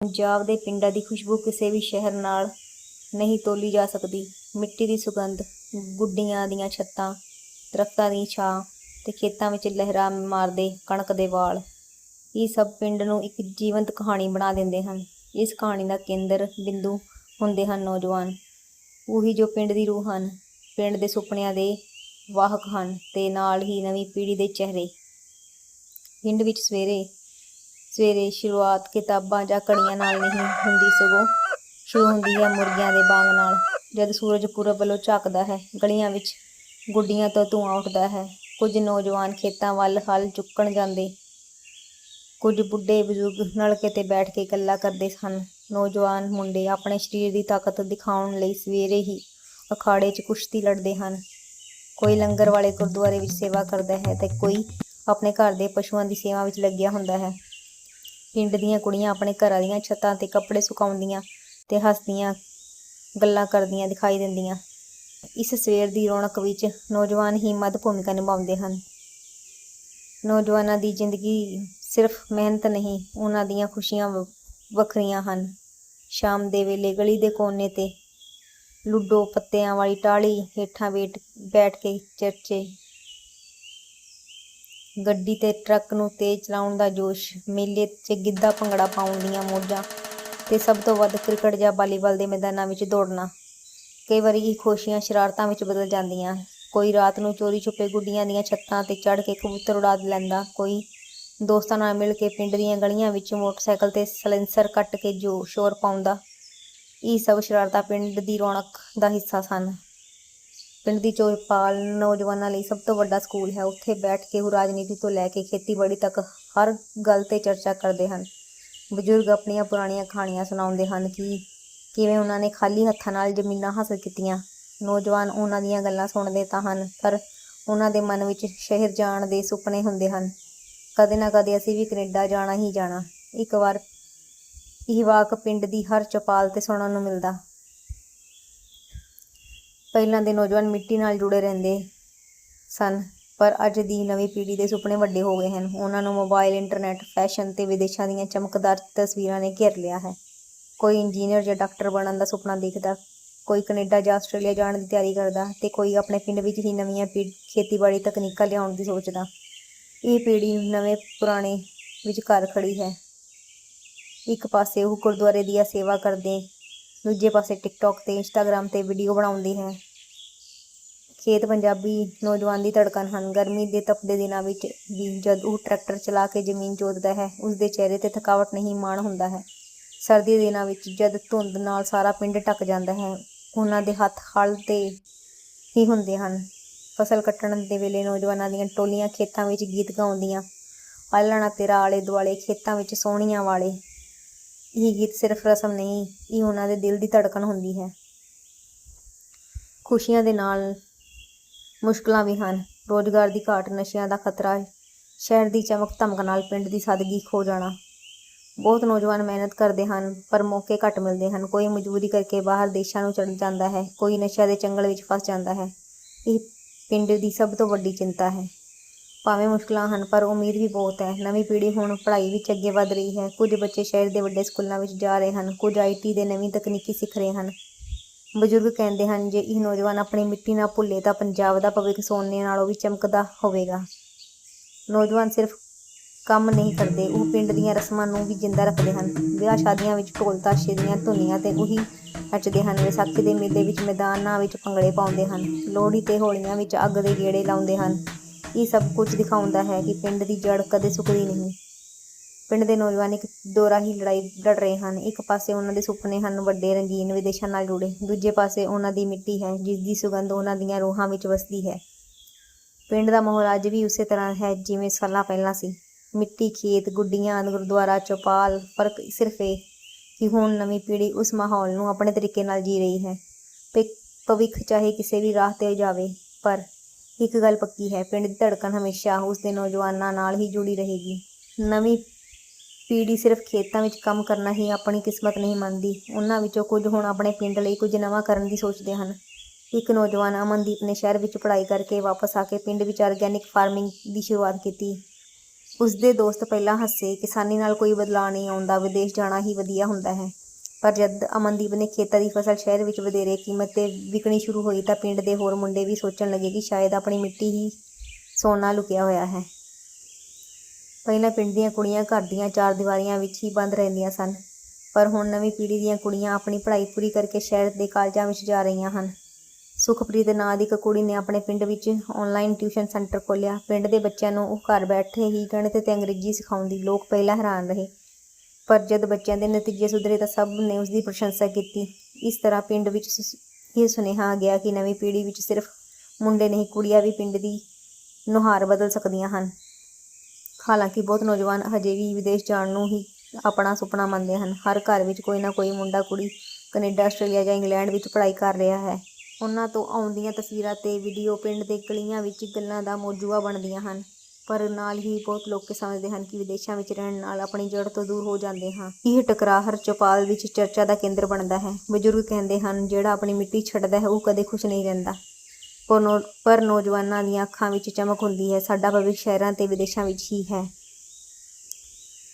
ਪੰਜਾਬ ਦੇ ਪਿੰਡਾਂ ਦੀ ਖੁਸ਼ਬੂ ਕਿਸੇ ਵੀ ਸ਼ਹਿਰ ਨਾਲ ਨਹੀਂ ਤੋਲੀ ਜਾ ਸਕਦੀ। ਮਿੱਟੀ ਦੀ ਸੁਗੰਧ, ਗੁੱਡੀਆਂ ਦੀਆਂ ਛੱਤਾਂ, ਦਰਖਤਾਂ ਦੀ ਛਾਂ ਤੇ ਖੇਤਾਂ ਵਿੱਚ ਲਹਿਰਾ ਮਾਰਦੇ ਕਣਕ ਦੇ ਵਾਲ, ਇਹ ਸਭ ਪਿੰਡ ਨੂੰ ਇੱਕ ਜੀਵੰਤ ਕਹਾਣੀ ਬਣਾ ਦਿੰਦੇ ਹਨ। ਇਸ ਕਹਾਣੀ ਦਾ ਕੇਂਦਰ ਬਿੰਦੂ ਹੁੰਦੇ ਹਨ ਨੌਜਵਾਨ। ਉਹੀ ਜੋ ਪਿੰਡ ਦੀ ਰੂਹ ਹਨ, ਪਿੰਡ ਦੇ ਸੁਪਨਿਆਂ ਦੇ ਵਾਹਕ ਹਨ ਤੇ ਨਾਲ ਹੀ ਨਵੀਂ ਪੀੜ੍ਹੀ ਦੇ ਚਿਹਰੇ। ਪਿੰਡ ਵਿੱਚ ਸਵੇਰੇ ਸਵੇਰੇ ਸ਼ੁਰੂਆਤ ਕਿਤਾਬਾਂ ਜਾਂ ਘੜੀਆਂ ਨਾਲ ਨਹੀਂ ਹੁੰਦੀ ਸਗੋਂ, ਸ਼ੁਰੂ ਹੁੰਦੀ ਹੈ ਮੁਰਗੀਆਂ ਦੇ ਬਾਂਗ ਨਾਲ। ਜਦ ਸੂਰਜ ਪੂਰਬ ਵੱਲੋਂ ਝਾਕਦਾ ਹੈ, ਗਲੀਆਂ ਵਿੱਚ ਗੁੱਡੀਆਂ ਤੋਂ ਧੂੰਆਂ ਉੱਠਦਾ ਹੈ, ਕੁਝ ਨੌਜਵਾਨ ਖੇਤਾਂ ਵੱਲ ਹਲ ਚੁੱਕਣ ਜਾਂਦੇ। ਕੁਝ ਬੁੱਢੇ ਬਜ਼ੁਰਗ ਨਲਕੇ ਤੇ ਬੈਠ ਕੇ ਗੱਲਾਂ ਕਰਦੇ ਸਨ। ਨੌਜਵਾਨ ਮੁੰਡੇ ਆਪਣੇ ਸਰੀਰ ਦੀ ਤਾਕਤ ਦਿਖਾਉਣ ਲਈ ਸਵੇਰੇ ਹੀ ਅਖਾੜੇ 'ਚ ਕੁਸ਼ਤੀ ਲੜਦੇ ਹਨ। ਕੋਈ ਲੰਗਰ ਵਾਲੇ ਗੁਰਦੁਆਰੇ ਵਿੱਚ ਸੇਵਾ ਕਰਦਾ ਹੈ ਤੇ ਕੋਈ ਆਪਣੇ ਘਰ ਦੇ ਪਸ਼ੂਆਂ ਦੀ ਸੇਵਾ ਵਿੱਚ ਲੱਗਿਆ ਹੁੰਦਾ ਹੈ। ਪਿੰਡ ਦੀਆਂ ਕੁੜੀਆਂ ਆਪਣੇ ਘਰਾਂ ਦੀਆਂ ਛੱਤਾਂ ਤੇ ਕੱਪੜੇ ਸੁਕਾਉਂਦੀਆਂ ਤੇ ਹੱਸਦੀਆਂ, ਗੱਲਾਂ ਕਰਦੀਆਂ ਦਿਖਾਈ ਦਿੰਦੀਆਂ। ਇਸ ਸਵੇਰ ਦੀ ਰੌਣਕ ਵਿੱਚ ਨੌਜਵਾਨ ਹੀ ਮੱਧ ਭੂਮਿਕਾ ਨਿਭਾਉਂਦੇ ਹਨ। ਨੌਜਵਾਨਾਂ ਦੀ ਜ਼ਿੰਦਗੀ ਸਿਰਫ ਮਿਹਨਤ ਨਹੀਂ, ਉਹਨਾਂ ਦੀਆਂ ਖੁਸ਼ੀਆਂ ਵੱਖਰੀਆਂ ਹਨ। ਸ਼ਾਮ ਦੇ ਵੇਲੇ ਗਲੀ ਦੇ ਕੋਨੇ ਤੇ ਲੁੱਡੋ ਪੱਤਿਆਂ ਵਾਲੀ ਟਾਹਲੀ ਹੇਠਾਂ ਬੈਠ ਬੈਠ ਕੇ ਚਰਚੇ ਗੱਡੀ ਤੇ ਟਰੱਕ ਨੂੰ ਤੇਜ਼ ਚਲਾਉਣ ਦਾ ਜੋਸ਼, ਮੇਲੇ 'ਚ ਗਿੱਧਾ ਭੰਗੜਾ ਪਾਉਣ ਦੀਆਂ ਮੌਜਾਂ ਤੇ ਸਭ ਤੋਂ ਵੱਧ ਕ੍ਰਿਕਟ ਜਾਂ ਵਾਲੀਬਾਲ ਦੇ ਮੈਦਾਨਾਂ ਵਿੱਚ ਦੌੜਨਾ। ਕਈ ਵਾਰੀ ਇਹ ਖੁਸ਼ੀਆਂ ਸ਼ਰਾਰਤਾਂ ਵਿੱਚ ਬਦਲ ਜਾਂਦੀਆਂ। ਕੋਈ ਰਾਤ ਨੂੰ ਚੋਰੀ ਛੁਪੇ ਗੁੱਡੀਆਂ ਦੀਆਂ ਛੱਤਾਂ ਤੇ ਚੜ੍ਹ ਕੇ ਕਬੂਤਰ ਉਡਾ ਲੈਂਦਾ, ਕੋਈ ਦੋਸਤਾਂ ਨਾਲ ਮਿਲ ਕੇ ਪਿੰਡ ਦੀਆਂ ਗਲੀਆਂ ਵਿੱਚ ਮੋਟਰਸਾਈਕਲ ਤੇ ਸਲੈਂਸਰ ਕੱਟ ਕੇ ਜੋ ਸ਼ੋਰ ਪਾਉਂਦਾ। ਇਹ ਸਭ ਸ਼ਰਾਰਤਾਂ ਪਿੰਡ ਦੀ ਰੌਣਕ ਦਾ ਹਿੱਸਾ ਸਨ। ਪਿੰਡ ਦੀ ਚੌਪਾਲ ਨੌਜਵਾਨਾਂ ਲਈ ਸਭ ਤੋਂ ਵੱਡਾ ਸਕੂਲ ਹੈ। ਉੱਥੇ ਬੈਠ ਕੇ ਉਹ ਰਾਜਨੀਤੀ ਤੋਂ ਲੈ ਕੇ ਖੇਤੀਬਾੜੀ ਤੱਕ ਹਰ ਗੱਲ ਤੇ ਚਰਚਾ ਕਰਦੇ ਹਨ। ਬਜ਼ੁਰਗ ਆਪਣੀਆਂ ਪੁਰਾਣੀਆਂ ਕਹਾਣੀਆਂ ਸੁਣਾਉਂਦੇ ਹਨ ਕਿ ਕਿਵੇਂ ਉਹਨਾਂ ਨੇ ਖਾਲੀ ਹੱਥਾਂ ਨਾਲ ਜ਼ਮੀਨਾਂ ਹਾਸਲ ਕੀਤੀਆਂ। ਨੌਜਵਾਨ ਉਹਨਾਂ ਦੀਆਂ ਗੱਲਾਂ ਸੁਣਦੇ ਤਾਂ ਹਨ, ਪਰ ਉਹਨਾਂ ਦੇ ਮਨ ਵਿੱਚ ਸ਼ਹਿਰ ਜਾਣ ਦੇ ਸੁਪਨੇ ਹੁੰਦੇ ਹਨ। ਕਦੇ ਨਾ ਕਦੇ ਅਸੀਂ ਵੀ ਕੈਨੇਡਾ ਜਾਣਾ ਹੀ ਜਾਣਾ। ਇੱਕ ਵਾਰ ਇਹ ਵਾਕ ਪਿੰਡ ਦੀ ਹਰ ਚੌਪਾਲ ਤੇ ਸੁਣਨ ਨੂੰ ਮਿਲਦਾ। ਪਹਿਲਾਂ ਦੇ ਨੌਜਵਾਨ ਮਿੱਟੀ ਨਾਲ ਜੁੜੇ ਰਹਿੰਦੇ ਸਨ, ਪਰ ਅੱਜ ਦੀ ਨਵੀਂ ਪੀੜ੍ਹੀ ਦੇ ਸੁਪਨੇ ਵੱਡੇ ਹੋ ਗਏ ਹਨ। ਉਹਨਾਂ ਨੂੰ ਮੋਬਾਈਲ, ਇੰਟਰਨੈਟ, ਫੈਸ਼ਨ ਤੇ ਵਿਦੇਸ਼ਾਂ ਦੀਆਂ ਚਮਕਦਾਰ ਤਸਵੀਰਾਂ ਨੇ ਘੇਰ ਲਿਆ ਹੈ। ਕੋਈ ਇੰਜੀਨੀਅਰ ਜਾਂ ਡਾਕਟਰ ਬਣਨ ਦਾ ਸੁਪਨਾ ਦੇਖਦਾ, ਕੋਈ ਕੈਨੇਡਾ ਜਾਂ ਆਸਟ੍ਰੇਲੀਆ ਜਾਣ ਦੀ ਤਿਆਰੀ ਕਰਦਾ ਤੇ ਕੋਈ ਆਪਣੇ ਪਿੰਡ ਵਿੱਚ ਹੀ ਨਵੀਆਂ ਪੀ- ਖੇਤੀਬਾੜੀ ਤਕਨੀਕਾਂ ਲਿਆਉਣ ਦੀ ਸੋਚਦਾ। ਇਹ ਪੀੜ੍ਹੀ ਨਵੇਂ, ਪੁਰਾਣੇ ਵਿਚਕਾਰ ਖੜੀ ਹੈ। ਇੱਕ ਪਾਸੇ ਉਹ ਗੁਰਦੁਆਰੇ ਦੀ ਸੇਵਾ ਕਰਦੇ ਦੂਜੇ ਪਾਸੇ ਟਿਕਟੌਕ ਤੇ ਇੰਸਟਾਗ੍ਰam ਤੇ ਵੀਡੀਓ ਬਣਾਉਂਦੀ ਹੈ। ਖੇਤ ਪੰਜਾਬੀ ਨੌਜਵਾਨ ਦੀ ਧੜਕਣ ਹਨ। ਗਰਮੀ ਦੇ ਤਪਦੇ ਦਿਨਾਂ ਵਿੱਚ ਵੀ ਜਦ ਉਹ ਟਰੈਕਟਰ ਚਲਾ ਕੇ ਜ਼ਮੀਨ ਜੋਤਦਾ ਹੈ ਉਸ ਦੇ ਚਿਹਰੇ ਤੇ ਥਕਾਵਟ ਨਹੀਂ ਮਾਣ ਹੁੰਦਾ ਹੈ। ਸਰਦੀ ਦੇ ਦਿਨਾਂ ਵਿੱਚ ਜਦ ਧੁੰਦ ਨਾਲ ਸਾਰਾ ਪਿੰਡ ਢੱਕ ਜਾਂਦਾ ਹੈ, ਉਹਨਾਂ ਦੇ ਹੱਥ ਹਲ ਤੇ ਹੀ ਹੁੰਦੇ ਹਨ। ਫਸਲ ਕੱਟਣ ਦੇ ਵੇਲੇ ਨੌਜਵਾਨਾਂ ਦੀਆਂ ਟੋਲੀਆਂ ਖੇਤਾਂ ਵਿੱਚ ਗੀਤ ਗਾਉਂਦੀਆਂ। ਆਲਣਾ ਤੇਰਾ ਆਲੇ ਦੁਆਲੇ ਖੇਤਾਂ ਵਿੱਚ ਸੋਹਣੀਆਂ ਵਾਲੇ ਇਹ ਗੀਤ ਸਿਰਫ ਰਸਮ ਨਹੀਂ, ਇਹ ਉਹਨਾਂ ਦੇ ਦਿਲ ਦੀ ਧੜਕਣ ਹੁੰਦੀ ਹੈ। ਖੁਸ਼ੀਆਂ ਦੇ ਨਾਲ ਮੁਸ਼ਕਲਾਂ ਵੀ ਹਨ। ਰੋਜ਼ਗਾਰ ਦੀ ਘਾਟ, ਨਸ਼ਿਆਂ ਦਾ ਖਤਰਾ, ਸ਼ਹਿਰ ਦੀ ਚਮਕ, ਧਮਕ ਨਾਲ ਪਿੰਡ ਦੀ ਸਾਦਗੀ ਖੋ ਜਾਣਾ। ਬਹੁਤ ਨੌਜਵਾਨ ਮਿਹਨਤ ਕਰਦੇ ਹਨ, ਪਰ ਮੌਕੇ ਘੱਟ ਮਿਲਦੇ ਹਨ। ਕੋਈ ਮਜਬੂਰੀ ਕਰਕੇ ਬਾਹਰ ਦੇਸ਼ਾਂ ਨੂੰ ਚੜ ਜਾਂਦਾ ਹੈ, ਕੋਈ ਨਸ਼ਿਆਂ ਦੇ ਚੰਗਲ ਵਿੱਚ ਫਸ ਜਾਂਦਾ ਹੈ। ਇਹ ਪਿੰਡ ਦੀ ਸਭ ਤੋਂ ਵੱਡੀ ਚਿੰਤਾ ਹੈ। ਭਾਵੇਂ ਮੁਸ਼ਕਲਾਂ ਹਨ, ਪਰ ਉਮੀਦ ਵੀ ਬਹੁਤ ਹੈ। ਨਵੀਂ ਪੀੜ੍ਹੀ ਹੁਣ ਪੜ੍ਹਾਈ ਵਿੱਚ ਅੱਗੇ ਵਧ ਰਹੀ ਹੈ। ਕੁਝ ਬੱਚੇ ਸ਼ਹਿਰ ਦੇ ਵੱਡੇ ਸਕੂਲਾਂ ਵਿੱਚ ਜਾ ਰਹੇ ਹਨ, ਕੁਝ ਆਈਟੀ ਦੇ ਨਵੀਂ ਤਕਨੀਕੀ ਸਿੱਖ ਰਹੇ ਹਨ। ਬਜ਼ੁਰਗ ਕਹਿੰਦੇ ਹਨ, ਜੇ ਇਹ ਨੌਜਵਾਨ ਆਪਣੀ ਮਿੱਟੀ ਨਾ ਭੁੱਲੇ ਤਾਂ ਪੰਜਾਬ ਦਾ ਭਵਿੱਖ ਸੋਨੇ ਨਾਲੋਂ ਵੀ ਚਮਕਦਾ ਹੋਵੇਗਾ। ਨੌਜਵਾਨ ਸਿਰਫ ਕੰਮ ਨਹੀਂ ਕਰਦੇ, ਉਹ ਪਿੰਡ ਦੀਆਂ ਰਸਮਾਂ ਨੂੰ ਵੀ ਜਿੰਦਾ ਰੱਖਦੇ ਹਨ। ਵਿਆਹ ਸ਼ਾਦੀਆਂ ਵਿੱਚ ਢੋਲ ਤਾਸ਼ੇ ਦੀਆਂ ਧੁਨੀਆਂ ਤੇ ਉਹੀ ਨੱਚਦੇ ਹਨ। ਵਿਸਾਖੀ ਦੇ ਮੇਲੇ ਵਿੱਚ ਮੈਦਾਨਾਂ ਵਿੱਚ ਭੰਗੜੇ ਪਾਉਂਦੇ ਹਨ। ਲੋਹੜੀ ਤੇ ਹੋਲੀਆਂ ਵਿੱਚ ਅੱਗ ਦੇ ਗੇੜੇ ਲਾਉਂਦੇ ਹਨ। ਇਹ ਸਭ ਕੁਝ ਦਿਖਾਉਂਦਾ ਹੈ ਕਿ ਪਿੰਡ ਦੀ ਜੜ ਕਦੇ ਸੁੱਕਦੀ ਨਹੀਂ। ਪਿੰਡ ਦੇ ਨੌਜਵਾਨ ਇੱਕ ਦੋਰਾਹੀ ਲੜਾਈ ਲੜ ਰਹੇ ਹਨ। ਇੱਕ ਪਾਸੇ ਉਹਨਾਂ ਦੇ ਸੁਪਨੇ ਹਨ ਵੱਡੇ ਰੰਗੀਨ ਵਿਦੇਸ਼ਾਂ ਨਾਲ ਜੁੜੇ। ਦੂਜੇ ਪਾਸੇ ਉਹਨਾਂ ਦੀ ਮਿੱਟੀ ਹੈ, ਜਿਸ ਦੀ ਸੁਗੰਧ ਉਹਨਾਂ ਦੀਆਂ ਰੂਹਾਂ ਵਿੱਚ ਵਸਦੀ ਹੈ। ਪਿੰਡ ਦਾ ਮਾਹੌਲ ਅੱਜ ਵੀ ਉਸੇ ਤਰ੍ਹਾਂ ਹੈ ਜਿਵੇਂ ਸਾਲਾਂ ਪਹਿਲਾਂ ਸੀ। ਮਿੱਟੀ, ਖੇਤ, ਗੁੱਡੀਆਂ, ਗੁਰਦੁਆਰਾ, ਚੌਪਾਲ, ਫ਼ਰਕ ਸਿਰਫ ਇਹ ਕਿ ਹੁਣ ਨਵੀਂ ਪੀੜ੍ਹੀ ਉਸ ਮਾਹੌਲ ਨੂੰ ਆਪਣੇ ਤਰੀਕੇ ਨਾਲ ਜੀ ਰਹੀ ਹੈ। ਭਿ- ਭਵਿੱਖ ਚਾਹੇ ਕਿਸੇ ਵੀ ਰਾਹ ਤੇ ਜਾਵੇ, ਪਰ ਇੱਕ ਗੱਲ ਪੱਕੀ ਹੈ, ਪਿੰਡ ਦੀ ਧੜਕਣ ਹਮੇਸ਼ਾ ਉਸ ਦੇ ਨੌਜਵਾਨਾਂ ਨਾਲ ਹੀ ਜੁੜੀ ਰਹੇਗੀ। ਨਵੀਂ ਪੀੜ੍ਹੀ ਸਿਰਫ ਖੇਤਾਂ ਵਿੱਚ ਕੰਮ ਕਰਨਾ ਹੀ ਆਪਣੀ ਕਿਸਮਤ ਨਹੀਂ ਮੰਨਦੀ। ਉਹਨਾਂ ਵਿੱਚੋਂ ਕੁਝ ਹੁਣ ਆਪਣੇ ਪਿੰਡ ਲਈ ਕੁਝ ਨਵਾਂ ਕਰਨ ਦੀ ਸੋਚਦੇ ਹਨ। ਇੱਕ ਨੌਜਵਾਨ ਅਮਨਦੀਪ ਨੇ ਸ਼ਹਿਰ ਵਿੱਚ ਪੜ੍ਹਾਈ ਕਰਕੇ ਵਾਪਸ ਆ ਕੇ ਪਿੰਡ ਵਿੱਚ ਆਰਗੈਨਿਕ ਫਾਰਮਿੰਗ ਦੀ ਸ਼ੁਰੂਆਤ ਕੀਤੀ। ਉਸਦੇ ਦੋਸਤ ਪਹਿਲਾਂ ਹੱਸੇ, ਕਿਸਾਨੀ ਨਾਲ ਕੋਈ ਬਦਲਾਅ ਨਹੀਂ ਆਉਂਦਾ, ਵਿਦੇਸ਼ ਜਾਣਾ ਹੀ ਵਧੀਆ ਹੁੰਦਾ ਹੈ। ਪਰ ਜਦ ਅਮਨਦੀਪ ਨੇ ਖੇਤਾਂ ਦੀ ਫਸਲ ਸ਼ਹਿਰ ਵਿੱਚ ਵਧੇਰੇ ਕੀਮਤ ਤੇ ਵਿਕਣੀ ਸ਼ੁਰੂ ਹੋਈ ਤਾਂ ਪਿੰਡ ਦੇ ਹੋਰ ਮੁੰਡੇ ਵੀ ਸੋਚਣ ਲੱਗੇ ਕਿ ਸ਼ਾਇਦ ਆਪਣੀ ਮਿੱਟੀ ਹੀ ਸੋਨਾ ਲੁਕਿਆ ਹੋਇਆ ਹੈ। ਪਹਿਲਾਂ ਪਿੰਡ ਦੀਆਂ ਕੁੜੀਆਂ ਘਰ ਦੀਆਂ ਚਾਰ ਦੀਵਾਰੀਆਂ ਵਿੱਚ ਹੀ ਬੰਦ ਰਹਿੰਦੀਆਂ ਸਨ, ਪਰ ਹੁਣ ਨਵੀਂ ਪੀੜ੍ਹੀ ਦੀਆਂ ਕੁੜੀਆਂ ਆਪਣੀ ਪੜ੍ਹਾਈ ਪੂਰੀ ਕਰਕੇ ਸ਼ਹਿਰ ਦੇ ਕਾਲਜਾਂ ਵਿੱਚ ਜਾ ਰਹੀਆਂ ਹਨ। ਸੁਖਪ੍ਰੀਤ ਨਾਂ ਦੀ ਇੱਕ ਕੁੜੀ ਨੇ ਆਪਣੇ ਪਿੰਡ ਵਿੱਚ ਆਨਲਾਈਨ ਟਿਊਸ਼ਨ ਸੈਂਟਰ ਖੋਲ੍ਹਿਆ। ਪਿੰਡ ਦੇ ਬੱਚਿਆਂ ਨੂੰ ਉਹ ਘਰ ਬੈਠੇ ਹੀ ਗਣਿਤ ਤੇ ਅੰਗਰੇਜ਼ੀ ਸਿਖਾਉਂਦੀ ਲੋਕ ਪਹਿਲਾਂ ਹੈਰਾਨ ਰਹੇ। ਪਰ ਜਦ ਬੱਚਿਆਂ ਦੇ ਨਤੀਜੇ ਸੁਧਰੇ ਤਾਂ ਸਭ ਨੇ ਉਸ ਦੀ ਪ੍ਰਸ਼ੰਸਾ ਕੀਤੀ। ਇਸ ਤਰ੍ਹਾਂ ਪਿੰਡ ਵਿੱਚ ਸੁਸ- ਇਹ ਸੁਨੇਹਾ ਆ ਗਿਆ ਕਿ ਨਵੀਂ ਪੀੜ੍ਹੀ ਵਿੱਚ ਸਿਰਫ ਮੁੰਡੇ ਨਹੀਂ, ਕੁੜੀਆਂ ਵੀ ਪਿੰਡ ਦੀ ਨੁਹਾਰ ਬਦਲ ਸਕਦੀਆਂ ਹਨ। ਹਾਲਾਂਕਿ ਬਹੁਤ ਨੌਜਵਾਨ ਹਜੇ ਵੀ ਵਿਦੇਸ਼ ਜਾਣ ਨੂੰ ਹੀ ਆਪਣਾ ਸੁਪਨਾ ਮੰਨਦੇ ਹਨ। ਹਰ ਘਰ ਵਿੱਚ ਕੋਈ ਨਾ ਕੋਈ ਮੁੰਡਾ, ਕੁੜੀ, ਕੈਨੇਡਾ, ਆਸਟ੍ਰੇਲੀਆ ਜਾਂ ਇੰਗਲੈਂਡ ਵਿੱਚ ਪੜ੍ਹਾਈ ਕਰ ਰਿਹਾ ਹੈ। ਉਹਨਾਂ ਤੋਂ ਆਉਂਦੀਆਂ ਤਸਵੀਰਾਂ ਤੇ ਵੀਡੀਓ ਪਿੰਡ ਦੇ ਗਲੀਆਂ ਵਿੱਚ ਗੱਲਾਂ ਦਾ ਮੌਜੂਆ ਬਣਦੀਆਂ ਹਨ। ਪਰ ਨਾਲ ਹੀ ਬਹੁਤ ਲੋਕ ਸਮਝਦੇ ਹਨ ਕਿ ਵਿਦੇਸ਼ਾਂ ਵਿੱਚ ਰਹਿਣ ਨਾਲ ਆਪਣੀ ਜੜ ਤੋਂ ਦੂਰ ਹੋ ਜਾਂਦੇ ਹਾਂ। ਇਹ ਟਕਰਾਅ ਹਰ ਚੌਪਾਲ ਵਿੱਚ ਚਰਚਾ ਦਾ ਕੇਂਦਰ ਬਣਦਾ ਹੈ। ਬਜ਼ੁਰਗ ਕਹਿੰਦੇ ਹਨ, ਜਿਹੜਾ ਆਪਣੀ ਮਿੱਟੀ ਛੱਡਦਾ ਹੈ, ਉਹ ਕਦੇ ਖੁਸ਼ ਨਹੀਂ ਰਹਿੰਦਾ। ਪਰ ਨੌ- ਪਰ ਨੌਜਵਾਨਾਂ ਦੀਆਂ ਅੱਖਾਂ ਵਿੱਚ ਚਮਕ ਹੁੰਦੀ ਹੈ। ਸਾਡਾ ਭਵਿੱਖ ਸ਼ਹਿਰਾਂ ਤੇ ਵਿਦੇਸ਼ਾਂ ਵਿੱਚ ਹੀ ਹੈ।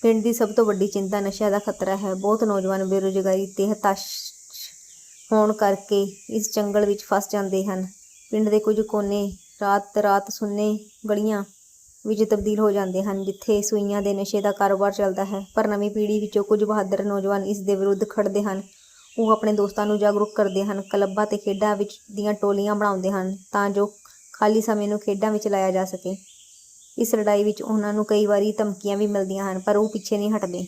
ਪਿੰਡ ਦੀ ਸਭ ਤੋਂ ਵੱਡੀ ਚਿੰਤਾ ਨਸ਼ਿਆਂ ਦਾ ਖਤਰਾ ਹੈ। ਬਹੁਤ ਨੌਜਵਾਨ ਬੇਰੁਜ਼ਗਾਰੀ ਤੇ ਹਤਾਸ਼ ਹੋਣ ਕਰਕੇ ਇਸ ਜੰਗਲ ਵਿੱਚ ਫਸ ਜਾਂਦੇ ਹਨ। ਪਿੰਡ ਦੇ ਕੁਝ ਕੋਨੇ ਰਾਤ ਰਾਤ ਸੁੰਨੇ ਗਲੀਆਂ ਵਿੱਚ ਤਬਦੀਲ ਹੋ ਜਾਂਦੇ ਹਨ, ਜਿੱਥੇ ਸੂਈਆਂ ਦੇ ਨਸ਼ੇ ਦਾ ਕਾਰੋਬਾਰ ਚੱਲਦਾ ਹੈ, ਪਰ ਨਵੀਂ ਪੀੜ੍ਹੀ ਵਿੱਚੋਂ ਕੁਝ ਬਹਾਦਰ ਨੌਜਵਾਨ ਇਸ ਦੇ ਵਿਰੁੱਧ ਖੜਦੇ ਹਨ। ਉਹ ਆਪਣੇ ਦੋਸਤਾਂ ਨੂੰ ਜਾਗਰੂਕ ਕਰਦੇ ਹਨ, ਕਲੱਬਾਂ ਤੇ ਖੇਡਾਂ ਵਿੱਚ ਦੀਆਂ ਟੋਲੀਆਂ ਬਣਾਉਂਦੇ ਹਨ, ਤਾਂ ਜੋ ਖਾਲੀ ਸਮੇਂ ਨੂੰ ਖੇਡਾਂ ਵਿੱਚ ਲਾਇਆ ਜਾ ਸਕੇ। ਇਸ ਲੜਾਈ ਵਿੱਚ ਉਹਨਾਂ ਨੂੰ ਕਈ ਵਾਰੀ ਧਮਕੀਆਂ ਵੀ ਮਿਲਦੀਆਂ ਹਨ, ਪਰ ਉਹ ਪਿੱਛੇ ਨਹੀਂ ਹਟਦੇ।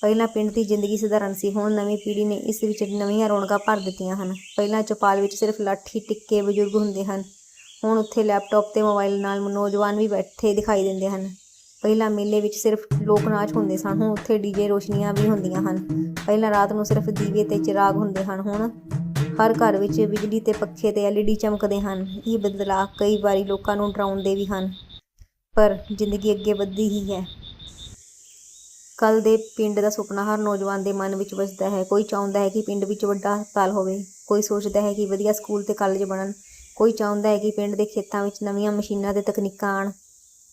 ਪਹਿਲਾਂ ਪਿੰਡ ਦੀ ਜ਼ਿੰਦਗੀ ਸਧਾਰਨ ਸੀ, ਹੁਣ ਨਵੀਂ ਪੀੜ੍ਹੀ ਨੇ ਇਸ ਵਿੱਚ ਨਵੀਆਂ ਰੌਣਕਾਂ ਭਰ ਦਿੱਤੀਆਂ ਹਨ। ਪਹਿਲਾਂ ਚੌਪਾਲ ਵਿੱਚ ਸਿਰਫ ਲਾਠੀ ਟਿੱਕੇ ਬਜ਼ੁਰਗ ਹੁੰਦੇ ਹਨ। ਹੁਣ ਉੱਥੇ ਲੈਪਟਾਪ ਤੇ ਮੋਬਾਈਲ ਨਾਲ ਨੌਜਵਾਨ ਵੀ ਬੈਠੇ ਦਿਖਾਈ ਦਿੰਦੇ ਹਨ। ਪਹਿਲਾਂ ਮੇਲੇ ਵਿੱਚ ਸਿਰਫ ਲੋਕ ਨਾਚ ਹੁੰਦੇ ਸਨ, ਹੁਣ ਉੱਥੇ ਡੀਜੇ ਰੋਸ਼ਨੀਆਂ ਵੀ ਹੁੰਦੀਆਂ ਹਨ। ਪਹਿਲਾਂ ਰਾਤ ਨੂੰ ਸਿਰਫ ਦੀਵੇ ਤੇ ਚਿਰਾਗ ਹੁੰਦੇ ਹਨ, ਹੁਣ ਹਰ ਘਰ ਵਿੱਚ ਬਿਜਲੀ ਤੇ ਪੱਖੇ ਤੇ ਐਲਈਡੀ ਚਮਕਦੇ ਹਨ। ਇਹ ਬਦਲਾਅ ਕਈ ਵਾਰੀ ਲੋਕਾਂ ਨੂੰ ਡਰਾਉਂਦੇ ਵੀ ਹਨ, ਪਰ ਜ਼ਿੰਦਗੀ ਅੱਗੇ ਵੱਧਦੀ ਹੀ ਹੈ। ਕੱਲ ਦੇ ਪਿੰਡ ਦਾ ਸੁਪਨਾ ਹਰ ਨੌਜਵਾਨ ਦੇ ਮਨ ਵਿੱਚ ਵਸਦਾ ਹੈ। ਕੋਈ ਚਾਹੁੰਦਾ ਹੈ ਕਿ ਪਿੰਡ ਵਿੱਚ ਵੱਡਾ ਹਸਪਤਾਲ ਹੋਵੇ, ਕੋਈ ਸੋਚਦਾ ਹੈ ਕਿ ਵਧੀਆ ਸਕੂਲ ਤੇ ਕਾਲਜ ਬਣਨ ਕੋਈ ਚਾਹੁੰਦਾ ਹੈ ਕਿ ਪਿੰਡ ਦੇ ਖੇਤਾਂ ਵਿੱਚ ਨਵੀਆਂ ਮਸ਼ੀਨਾਂ ਤੇ ਤਕਨੀਕਾਂ ਆਉਣ।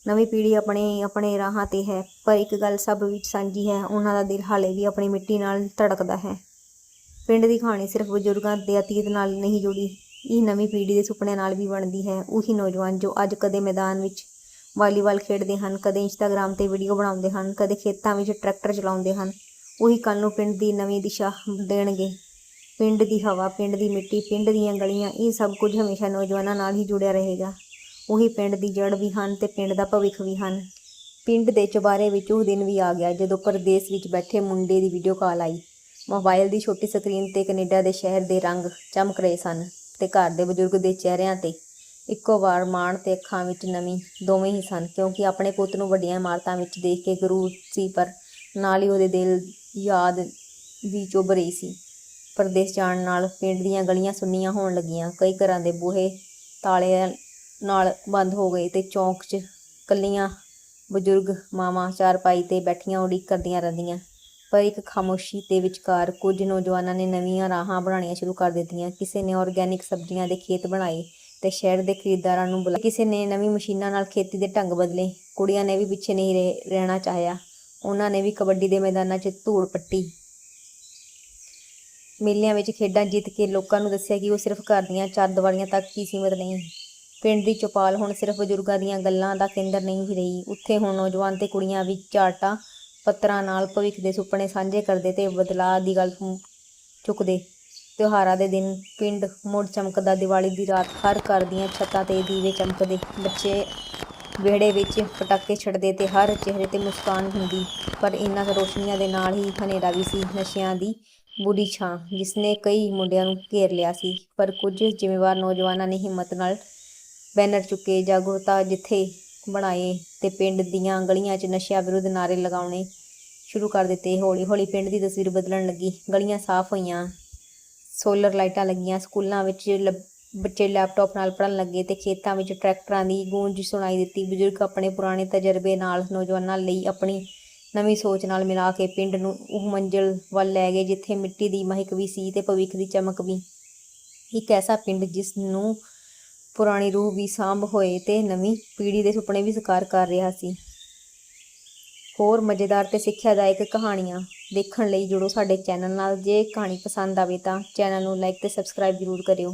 ਨਵੀਂ ਪੀੜ੍ਹੀ ਆਪਣੇ ਆਪਣੇ ਰਾਹਾਂ ਤੇ ਹੈ, ਪਰ ਇੱਕ ਗੱਲ ਸਭ ਵਿੱਚ ਸਾਂਝੀ ਹੈ, ਉਹਨਾਂ ਦਾ ਦਿਲ ਹਾਲੇ ਵੀ ਆਪਣੀ ਮਿੱਟੀ ਨਾਲ ਧੜਕਦਾ ਹੈ। ਪਿੰਡ ਦੀ ਕਹਾਣੀ ਸਿਰਫ ਬਜ਼ੁਰਗਾਂ ਦੇ ਅਤੀਤ ਨਾਲ ਨਹੀਂ ਜੁੜੀ, ਇਹ ਨਵੀਂ ਪੀੜ੍ਹੀ ਦੇ ਸੁਪਨਿਆਂ ਨਾਲ ਵੀ ਬਣਦੀ ਹੈ। ਉਹੀ ਨੌਜਵਾਨ ਜੋ ਅੱਜ ਕਦੇ ਮੈਦਾਨ ਵਿੱਚ ਵਾਲੀਬਾਲ ਖੇਡਦੇ ਹਨ, ਕਦੇ ਇੰਸਟਾਗ੍ਰਾਮ ਤੇ ਵੀਡੀਓ ਬਣਾਉਂਦੇ ਹਨ, ਕਦੇ ਖੇਤਾਂ ਵਿੱਚ ਟਰੈਕਟਰ ਚਲਾਉਂਦੇ ਹਨ, ਉਹੀ ਕੱਲ ਨੂੰ ਪਿੰਡ ਦੀ ਨਵੀਂ ਦਿਸ਼ਾ ਦੇਣਗੇ। ਪਿੰਡ ਦੀ ਹਵਾ, ਪਿੰਡ ਦੀ ਮਿੱਟੀ, ਪਿੰਡ ਦੀਆਂ ਗਲੀਆਂ, ਇਹ ਸਭ ਕੁਝ ਹਮੇਸ਼ਾ ਨੌਜਵਾਨਾਂ ਨਾਲ ਹੀ ਜੁੜਿਆ ਰਹੇਗਾ। ਉਹੀ ਪਿੰਡ ਦੀ ਜੜ ਵੀ ਹਨ ਤੇ ਪਿੰਡ ਦਾ ਭਵਿੱਖ ਵੀ ਹਨ। ਪਿੰਡ ਦੇ ਚੁਬਾਰੇ ਵਿੱਚ ਉਹ ਦਿਨ ਵੀ ਆ ਗਿਆ ਜਦੋਂ ਪਰਦੇਸ ਵਿੱਚ ਬੈਠੇ ਮੁੰਡੇ ਦੀ ਵੀਡੀਓ ਕਾਲ ਆਈ। ਮੋਬਾਈਲ ਦੀ ਛੋਟੀ ਸਕਰੀਨ ਤੇ ਕੈਨੇਡਾ ਦੇ ਸ਼ਹਿਰ ਦੇ ਰੰਗ ਚਮਕ ਰਹੇ ਸਨ ਤੇ ਘਰ ਦੇ ਬਜ਼ੁਰਗ ਦੇ ਚਿਹਰਿਆਂ ਤੇ ਇੱਕੋ ਵਾਰ ਮਾਣ ਤੇ ਅੱਖਾਂ ਵਿੱਚ ਨਮੀ ਦੋਵੇਂ ਹੀ ਸਨ, ਕਿਉਂਕਿ ਆਪਣੇ ਪੁੱਤ ਨੂੰ ਵੱਡੀਆਂ ਇਮਾਰਤਾਂ ਵਿੱਚ ਦੇਖ ਕੇ ਗਰੂਰ ਸੀ, ਪਰ ਨਾਲ ਹੀ ਉਹਦੇ ਦਿਲ ਯਾਦ ਵੀ ਚੁੱਭ ਰਹੀ ਸੀ। ਪਰਦੇਸ ਜਾਣ ਨਾਲ ਪਿੰਡ ਦੀਆਂ ਗਲੀਆਂ ਸੁੰਨੀਆਂ ਹੋਣ ਲੱਗੀਆਂ। ਕਈ ਘਰਾਂ ਦੇ ਬੂਹੇ ਤਾਲਿਆਂ ਨਾਲ ਬੰਦ ਹੋ ਗਏ ਤੇ ਚੌਂਕ 'ਚ ਕੱਲੀਆਂ ਬਜ਼ੁਰਗ ਮਾਵਾਂ ਚਾਰਪਾਈ ਤੇ ਬੈਠੀਆਂ ਉਡੀਕ ਕਰਦੀਆਂ ਰਹਿੰਦੀਆਂ। ਪਰ ਇੱਕ ਖਾਮੋਸ਼ੀ ਦੇ ਵਿਚਕਾਰ ਕੁਝ ਨੌਜਵਾਨਾਂ ਨੇ ਨਵੀਆਂ ਰਾਹਾਂ ਬਣਾਉਣੀਆਂ ਸ਼ੁਰੂ ਕਰ ਦਿੱਤੀਆਂ। ਕਿਸੇ ਨੇ ਆਰਗੈਨਿਕ ਸਬਜ਼ੀਆਂ ਦੇ ਖੇਤ ਬਣਾਏ ਤੇ ਸ਼ਹਿਰ ਦੇ ਖਰੀਦਦਾਰਾਂ ਨੂੰ ਬੁਲਾਇਆ। ਕਿਸੇ ਨੇ ਨਵੀਂ ਮਸ਼ੀਨਾਂ ਨਾਲ ਖੇਤੀ ਦੇ ਢੰਗ ਬਦਲੇ। ਕੁੜੀਆਂ ਨੇ ਵੀ ਪਿੱਛੇ ਨਹੀਂ ਰਹਿ- ਰਹਿਣਾ ਚਾਹਿਆ। ਉਹਨਾਂ ਨੇ ਵੀ ਕਬੱਡੀ ਦੇ ਮੈਦਾਨਾਂ 'ਚ ਧੂੜ ਪੱਟੀ। ਮੇਲਿਆਂ ਵਿੱਚ ਖੇਡਾਂ ਜਿੱਤ ਕੇ ਲੋਕਾਂ ਨੂੰ ਦੱਸਿਆ ਕਿ ਉਹ ਸਿਰਫ ਘਰ ਦੀਆਂ ਚਾਰ ਦੀਵਾਰੀਆਂ ਤੱਕ ਹੀ ਸੀਮਿਤ ਨਹੀਂ। ਪਿੰਡ ਦੀ ਚੌਪਾਲ ਹੁਣ ਸਿਰਫ ਬਜ਼ੁਰਗਾਂ ਦੀਆਂ ਗੱਲਾਂ ਦਾ ਕੇਂਦਰ ਨਹੀਂ ਰਹੀ। ਉੱਥੇ ਹੁਣ ਨੌਜਵਾਨ ਤੇ ਕੁੜੀਆਂ ਵੀ ਚਾਰਟਾਂ ਪੱਤਰਾਂ ਨਾਲ ਭਵਿੱਖ ਦੇ ਸੁਪਨੇ ਸਾਂਝੇ ਕਰਦੇ ਤੇ ਬਦਲਾਅ ਦੀ ਗੱਲ ਚੁੱਕਦੇ। ਤਿਉਹਾਰਾਂ ਦੇ ਦਿਨ ਪਿੰਡ ਮੁੜ ਚਮਕਦਾ, ਦੀਵਾਲੀ ਦੀ ਰਾਤ ਹਰ ਘਰ ਦੀਆਂ ਛੱਤਾਂ ਤੇ ਦੀਵੇ ਚਮਕਦੇ। ਬੱਚੇ ਵਿਹੜੇ ਵਿੱਚ ਪਟਾਕੇ ਛੱਡਦੇ ਤੇ ਹਰ ਚਿਹਰੇ ਤੇ ਮੁਸਕਾਨ ਹੁੰਦੀ, ਪਰ ਇਨ੍ਹਾਂ ਰੋਸ਼ਨੀਆਂ ਦੇ ਨਾਲ ਹੀ ਹਨੇਰਾ ਵੀ ਸੀ। ਨਸ਼ਿਆਂ ਦੀ ਬੁਰੀ ਛਾਂ ਜਿਸਨੇ ਕਈ ਮੁੰਡਿਆਂ ਨੂੰ ਘੇਰ ਲਿਆ ਸੀ, ਪਰ ਕੁਝ ਜ਼ਿੰਮੇਵਾਰ ਨੌਜਵਾਨਾਂ ਨੇ ਹਿੰਮਤ ਨਾਲ ਬੈਨਰ ਚੁੱਕੇ, ਜਾਗਰੂਕਤਾ ਜਿੱਥੇ ਬਣਾਏ ਤੇ ਪਿੰਡ ਦੀਆਂ ਗਲੀਆਂ 'ਚ ਨਸ਼ਿਆਂ ਵਿਰੁੱਧ ਨਾਅਰੇ ਲਗਾਉਣੇ ਸ਼ੁਰੂ ਕਰ ਦਿੱਤੇ। ਹੌਲੀ ਹੌਲੀ ਪਿੰਡ ਦੀ ਤਸਵੀਰ ਬਦਲਣ ਲੱਗੀ। ਗਲੀਆਂ ਸਾਫ਼ ਹੋਈਆਂ, ਸੋਲਰ ਲਾਈਟਾਂ ਲੱਗੀਆਂ, ਸਕੂਲਾਂ ਵਿੱਚ ਲ- ਬੱਚੇ ਲੈਪਟਾਪ ਨਾਲ ਪੜ੍ਹਨ ਲੱਗੇ ਤੇ ਖੇਤਾਂ ਵਿੱਚ ਟਰੈਕਟਰਾਂ ਦੀ ਗੂੰਜ ਸੁਣਾਈ ਦਿੱਤੀ। ਬਜ਼ੁਰਗ ਆਪਣੇ ਪੁਰਾਣੇ ਤਜਰਬੇ ਨਾਲ ਨੌਜਵਾਨਾਂ ਲਈ ਆਪਣੀ ਨਵੀਂ ਸੋਚ ਨਾਲ ਮਿਲਾ ਕੇ ਪਿੰਡ ਨੂੰ ਉਹ ਮੰਜ਼ਿਲ ਵੱਲ ਲੈ ਗਏ, ਜਿੱਥੇ ਮਿੱਟੀ ਦੀ ਮਹਿਕ ਵੀ ਸੀ ਤੇ ਭਵਿੱਖ ਦੀ ਚਮਕ ਵੀ। ਇੱਕ ਐਸਾ ਪਿੰਡ ਜਿਸ ਨੂੰ ਪੁਰਾਣੀ ਰੂਹ ਵੀ ਸਾਂਭ ਹੋਏ ਤੇ ਨਵੀਂ ਪੀੜ੍ਹੀ ਦੇ ਸੁਪਨੇ ਵੀ ਸਾਕਾਰ ਕਰ ਰਿਹਾ ਸੀ। ਹੋਰ ਮਜ਼ੇਦਾਰ ਤੇ ਸਿੱਖਿਆਦਾਇਕ ਕਹਾਣੀਆਂ ਦੇਖਣ ਲਈ ਜੁੜੋ ਸਾਡੇ ਚੈਨਲ ਨਾਲ। ਜੇ ਕਹਾਣੀ ਪਸੰਦ ਆਵੇ ਤਾਂ ਚੈਨਲ ਨੂੰ ਲਾਈਕ ਤੇ ਸਬਸਕ੍ਰਾਈਬ ਜ਼ਰੂਰ ਕਰਿਓ।